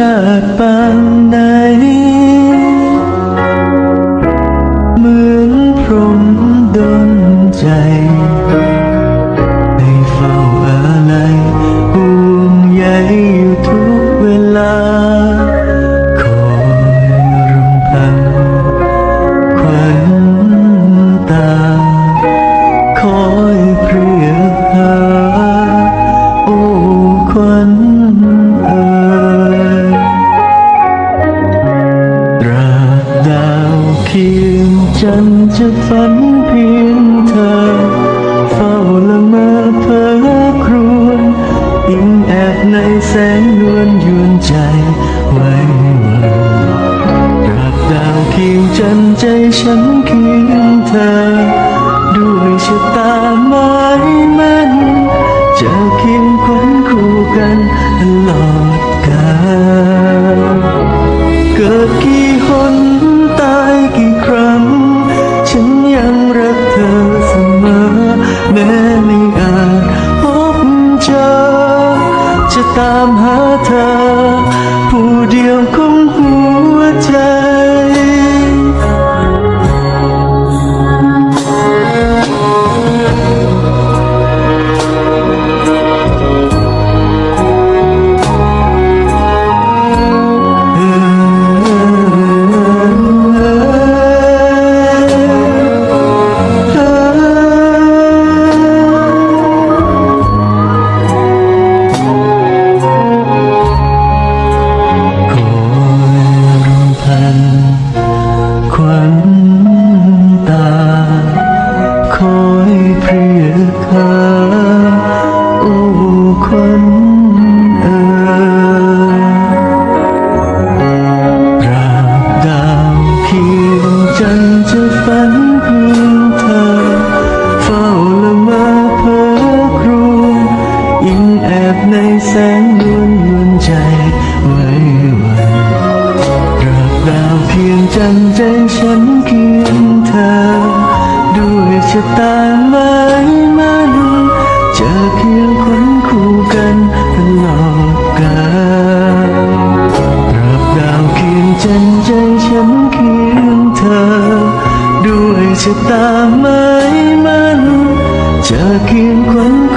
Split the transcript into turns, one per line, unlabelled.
下班。 จันทร์จะฝัน จะตามหาเธอ ผู้เดียวข หา โอ้ขวัญเอ่ยตราบดาวเคียงจันจะฝันเพียงเธอ เฝ้าละเมอเพ้อครวญอิงแอบในแสงนวลยวนใจไว้วันตราบดาวเพียงจันใจฉันเคียงเธอ ด้วยชะตาไหม chờ ta mãi mắn chờ kiên quấn